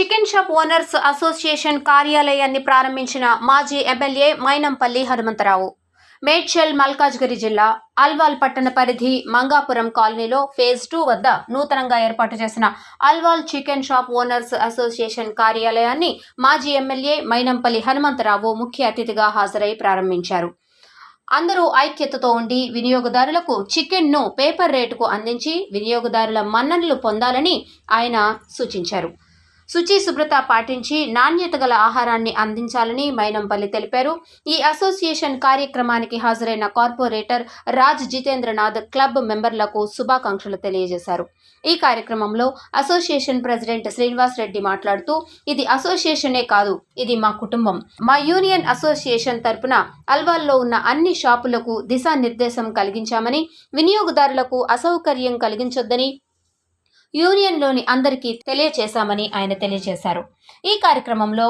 Chicken shop owners association కార్యాలయాన్ని ప్రారంభించిన మాజీ ఎమ్మెల్యే మైనంపల్లి హనుమంతరావు. మేడ్చల్ మల్కాజ్గిరి జిల్లా అల్వాల్ పట్టణ పరిధి మంగాపురం కాలనీలో ఫేజ్ టూ వద్ద నూతనంగా ఏర్పాటు చేసిన Alwal chicken shop owners association కార్యాలయాన్ని మాజీ ఎమ్మెల్యే మైనంపల్లి హనుమంతరావు ముఖ్య అతిథిగా హాజరై ప్రారంభించారు. అందరూ ఐక్యతతో ఉండి వినియోగదారులకు చికెన్ను పేపర్ రేటుకు అందించి వినియోగదారుల మన్ననలు పొందాలని ఆయన సూచించారు. శుచి శుభ్రత పాటించి నాణ్యత గల ఆహారాన్ని అందించాలని మైనంపల్లి తెలిపారు. ఈ అసోసియేషన్ కార్యక్రమానికి హాజరైన కార్పొరేటర్ రాజ్ జితేంద్రనాథ్ క్లబ్ మెంబర్లకు శుభాకాంక్షలు తెలియజేశారు. ఈ కార్యక్రమంలో అసోసియేషన్ ప్రెసిడెంట్ శ్రీనివాస్ రెడ్డి మాట్లాడుతూ ఇది అసోసియేషనే కాదు ఇది మా కుటుంబం. మా యూనియన్ అసోసియేషన్ తరపున అల్వాల్లో ఉన్న అన్ని షాపులకు దిశానిర్దేశం కలిగించామని వినియోగదారులకు అసౌకర్యం కలిగించొద్దని యూనియన్లోని అందరికీ తెలియచేశామని ఆయన తెలియజేశారు. ఈ కార్యక్రమంలో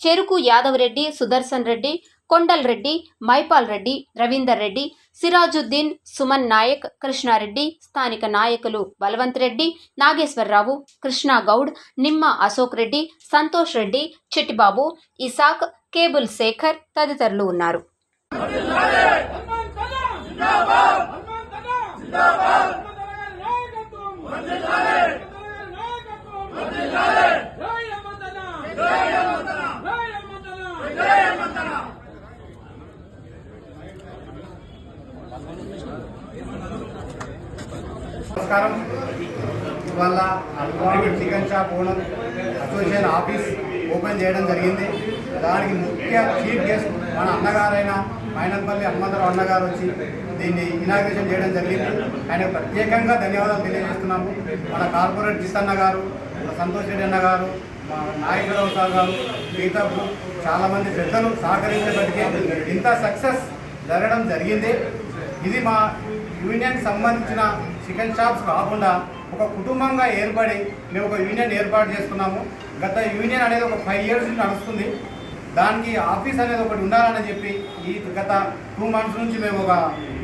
చెరుకు యాదవ్ రెడ్డి సుదర్శన్ రెడ్డి కొండల్ రెడ్డి మైపాల్ రెడ్డి రవీందర్ రెడ్డి సిరాజుద్దీన్ సుమన్ నాయక్ కృష్ణారెడ్డి స్థానిక నాయకులు బలవంత్ రెడ్డి నాగేశ్వరరావు కృష్ణా గౌడ్ నిమ్మ అశోక్ రెడ్డి సంతోష్ రెడ్డి చిట్టిబాబు ఇసాక్ కేబుల్ శేఖర్ తదితరులు ఉన్నారు. నమస్కారం. ఇవాళ Alwal chicken shop owner association office open చేయడం జరిగింది. దానికి ముఖ్య చీఫ్ గెస్ట్ మన అన్నగారైన మైనపల్లి హనుమంతరావు అన్నగారు వచ్చి దీన్ని ఇనాగ్రేషన్ చేయడం జరిగింది. ఆయన ప్రత్యేకంగా ధన్యవాదాలు తెలియజేస్తున్నాము. మన కార్పొరేట్ జిత్ గారు మన సంతోష్ రెడ్డి అన్న గారు మా నాయకురావు సార్ గారు మిగతా చాలామంది పెద్దలు సహకరించేపటికే ఇంత సక్సెస్ జరగడం జరిగింది. ఇది మా యూనియన్ సంబంధించిన చికెన్ షాప్స్ కాకుండా ఒక కుటుంబంగా ఏర్పడి మేము ఒక యూనియన్ ఏర్పాటు చేసుకున్నాము. గత యూనియన్ అనేది ఒక ఫైవ్ ఇయర్స్ నుంచి నడుస్తుంది. దానికి ఆఫీస్ అనేది ఒకటి ఉండాలని చెప్పి ఈ గత టూ మంత్స్ నుంచి మేము ఒక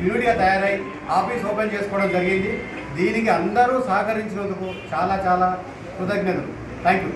యూనిట్గా తయారై ఆఫీస్ ఓపెన్ చేసుకోవడం జరిగింది. దీనికి అందరూ సహకరించినందుకు చాలా చాలా కృతజ్ఞతలు. Thank you.